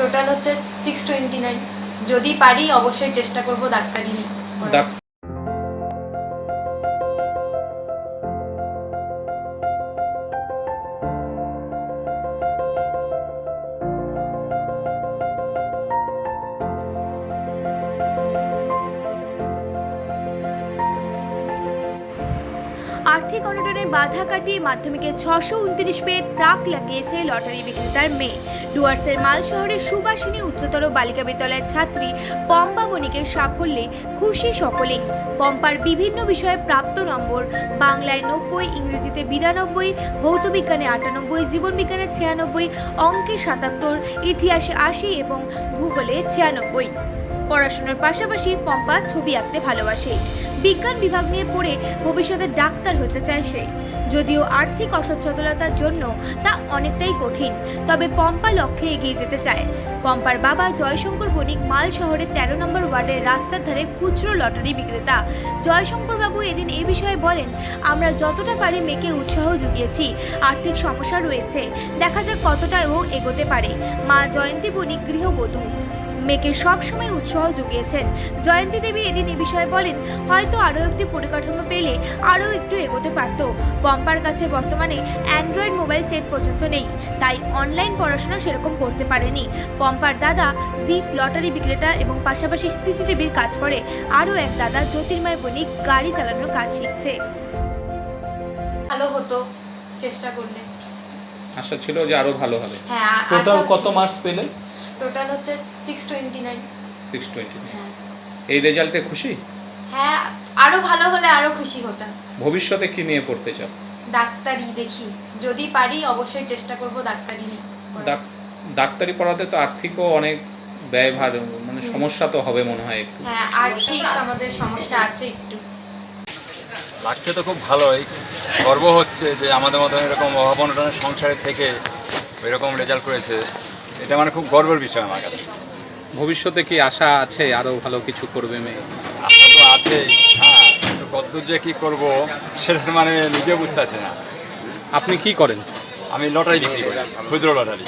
Total হচ্ছে six twenty nine যদি পারি অবশ্যই চেষ্টা করব ডাক্তারি নিয়ে পড়ার। আর্থিক অনটনের বাধা কাটিয়ে মাধ্যমিকে ছশো উনত্রিশ পেয়ে তাক লাগিয়েছে লটারি বিক্রেতার মেয়ে। ডুয়ার্সের মাল শহরের সুবাসিনী উচ্চতর বালিকা বিদ্যালয়ের ছাত্রী পম্পা বণিকের সাফল্যে খুশি সকলে। পম্পার বিভিন্ন বিষয়ে প্রাপ্ত নম্বর, বাংলায় নব্বই, ইংরেজিতে বিরানব্বই, ভৌতবিজ্ঞানে আটানব্বই, জীবনবিজ্ঞানে ছিয়ানব্বই, অঙ্কে সাতাত্তর, ইতিহাসে আশি এবং ভূগোলে ছিয়ানব্বই। পড়াশোনার পাশাপাশি পম্পা ছবি আঁকতে ভালোবাসে। বিজ্ঞান বিভাগ নিয়ে পড়ে ভবিষ্যতে ডাক্তার হতে চায় সে। যদিও আর্থিক অসচ্ছলতার জন্য তা অনেকটাই কঠিন, তবে পম্পা লক্ষ্যে এগিয়ে যেতে চায়। পম্পার বাবা জয়শঙ্কর বণিক মাল শহরের তেরো নম্বর ওয়ার্ডের রাস্তার ধারে খুচরো লটারি বিক্রেতা। জয়শঙ্কর বাবু এদিন এ বিষয়ে বলেন, আমরা যতটা পারি মেয়েকে উৎসাহ জুগিয়েছি, আর্থিক সমস্যা রয়েছে। দেখা যাক কতটা ও এগোতে পারে। মা জয়ন্তী বণিক গৃহবধূ। মেয়েকে সবসময় উৎসাহ জুগিয়েছেন। জয়ন্তী দেবী এদিন এ বিষয়ে বলেন হয়তো আরও একটি পরিকাঠামো পেলে আরও একটু এগোতে পারত। পম্পার কাছে বর্তমানে অ্যান্ড্রয়েড মোবাইল সেট পর্যন্ত নেই তাই অনলাইন পড়াশোনা সেরকম করতে পারেনি। পম্পার দাদা দীপ লটারি বিক্রেতা এবং পাশাপাশি সিসিটিভির কাজ করে। আরও এক দাদা জ্যোতির্ময় বণিক গাড়ি চালানোর কাজ শিখছে। ভালো হতো চেষ্টা করলে। আশা ছিল যে আরও ভালো হবে। হ্যাঁ টোটাল কত মার্কস পেলে? টোটাল হচ্ছে six twenty nine six twenty হ্যাঁ। এই রেজাল্টে খুশি? হ্যাঁ আরও ভালো হলে আরও খুশি হতাম। ভবিষ্যতে কি নিয়ে পড়তে চাও? ডাক্তারি দেখি। যদি পারি অবশ্যই চেষ্টা করব ডাক্তারি নিয়ে ডাক্তারি পড়াতে তো আর্থিকও অনেক ব্যয়ভার মানে সমস্যা তো হবে মনে হয় একটু। হ্যাঁ আর্থিক আমাদের সমস্যা আছে একটু। লাগছে তো খুব ভালোই। গর্ব হচ্ছে যে আমাদের মতো এরকম অভাব অনটনের সংসারে থেকে এরকম রেজাল্ট করেছে। এটা মানে খুব গর্বের বিষয় আমার কাছে। ভবিষ্যতে কি আশা আছে? আরও ভালো কিছু করবে মেয়ে? আশা তো আছে। হ্যাঁ কতদূর যে কী করব সেটা মানে নিজে বুঝতে আছে না। আপনি কি করেন? আমি লটারি বিক্রি করি ক্ষুদ্র লটারি।